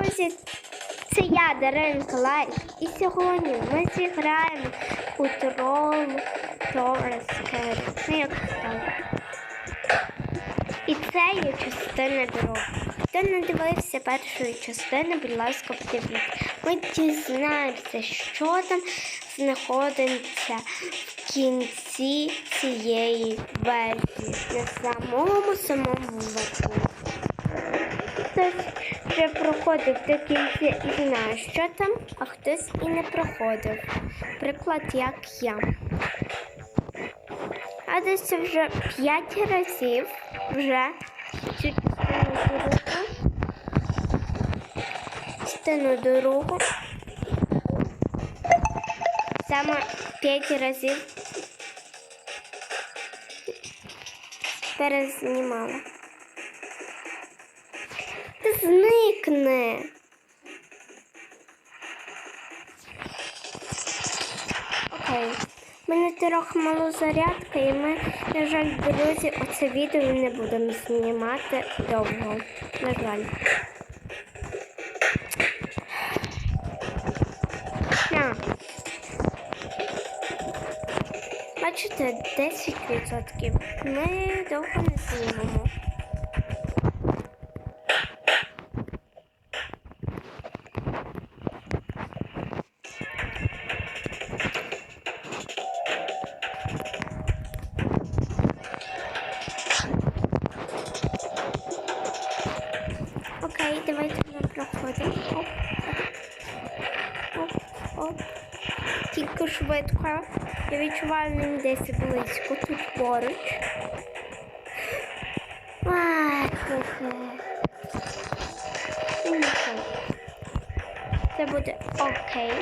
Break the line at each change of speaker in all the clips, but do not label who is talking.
друзі! Це я, Даренко Лайк. І сьогодні ми зіграємо у тролу Торес Керрі. Ну, як сказати. І це є частина дороги. Хто не дивився першої частини, будь ласка, подивіться. Ми дізнаємося, що там знаходиться в кінці цієї версії, на самому самому верху. Вже проходив до кінця і знає, що там, а хтось і не проходив. Приклад, як я. А десь вже п'ять разів вже цю. Частину дорогу. Саме п'ять разів перезнімала. Зникне. Окей. У мене трохи мало зарядка, і ми, на жаль, друзі, оце відео не будемо знімати довго. На жаль. На. Бачите, 10%. Ми довго не знімемо. Проходимо. Оп, оп, оп. Тільки швидко. Я відчуваю він десь близько, тут поруч. Хе-хе. Ну. Це буде окей.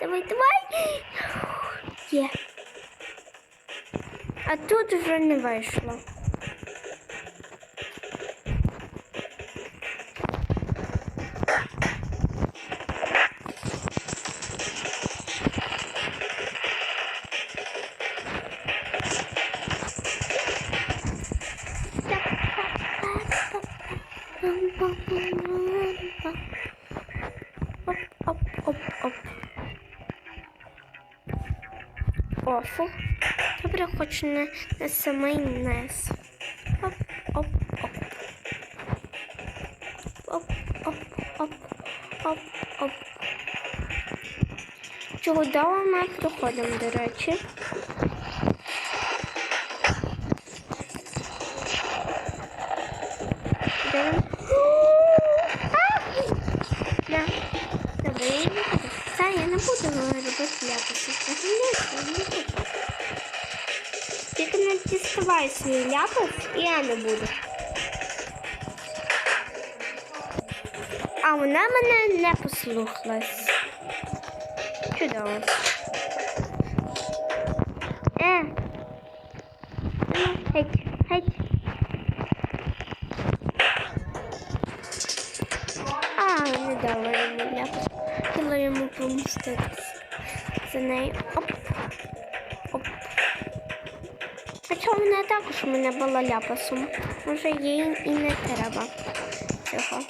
Давай, давай. Є. А тут вже не вийшло. Оп, оп, оп. Офу. Добре, хоч не на самий низ. Оп, оп, оп. Оп, оп, оп, оп, оп. Чудово ми проходимо, до речі. Тільки не діставай свій ляпис, і я не буду. А вона мене не послухалась. Чудово. Е. Геть, геть. А, не дала йому ляпис. Хотіла йому помститися. За нею. Оп. Хоча вона також мене була ляпасом. Може їй і не треба цього.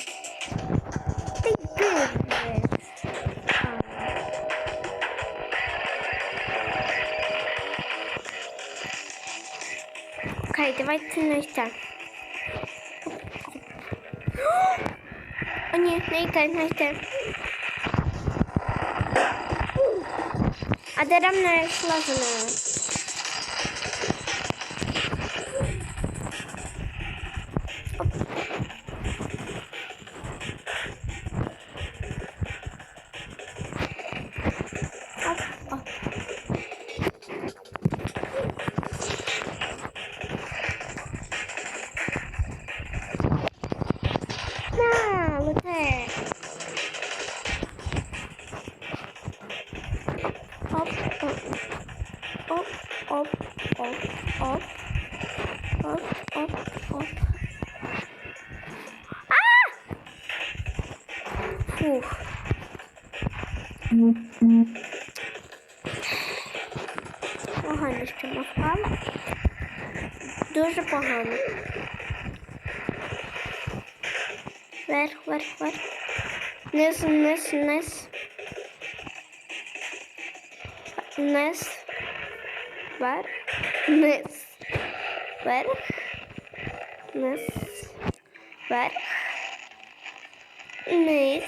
Ти йди Окей, давайте йти. О, ні, не йти, не йти. А даремно я йшла за нею. Погано, що ми впали. Дуже погано. Вверх, вверх, вверх. Вниз, вниз, вниз. Вниз. Вверх. Вниз. Вверх. Вниз. Вверх. Вниз.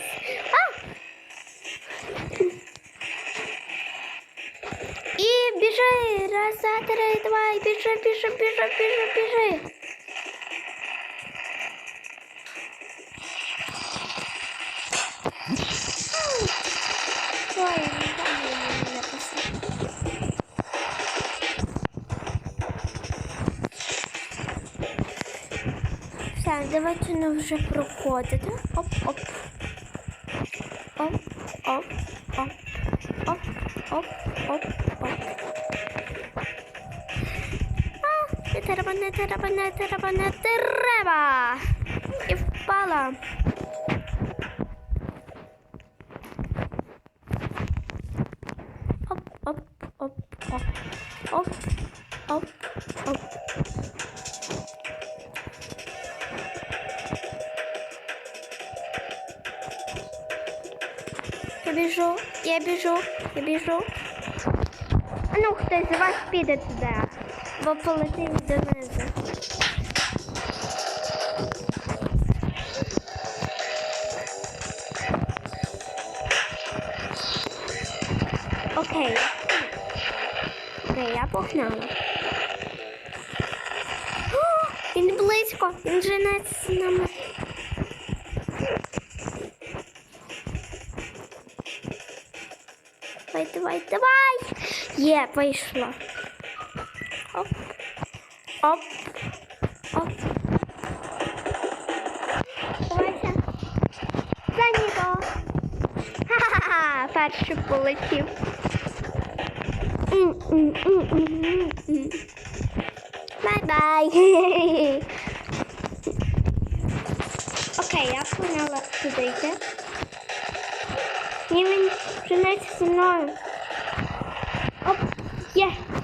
І біжи! Раз, два, три, давай, біжи, біжи, біжи, біжи, біжи. Ой, не знаю, не написав. Все, давайте ну вже проходити. Оп, оп. Оп, не треба, не треба, не треба, не треба. І впала. Оп, оп, оп, оп, оп, оп, оп. Я біжу, я біжу, я біжу. Ну, хтось з вас піде туди, бо полетить донизу. Окей. Окей, я погнала. О, він близько, він женеться з нами. Давай, давай, давай. Є, вийшло. Оп. Оп. Оп. Давайся. За нього. Ха-ха-ха. Перший полетів. М-м-м-м-м-м. Бай-бай. Окей, я поняла, куди йти. Ні, він женеться зі мною. Оп, є. Окей,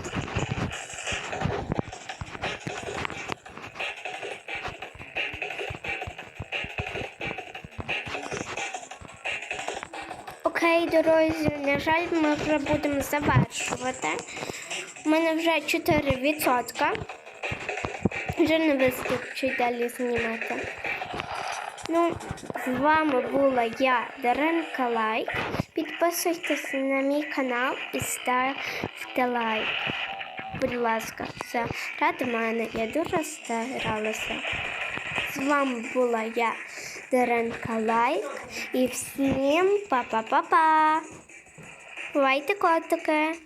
друзі, на жаль, ми вже будемо завершувати. У мене вже 4%. Вже не вистачить далі знімати. Ну, з вами була я, Даринка Лайк. Підписуйтесь на мій канал і ставте лайк. Будь ласка, це ради мене. Я дуже старалася. З вами була я, Даринка Лайк. І всім па-па-па-па. Лайте котики!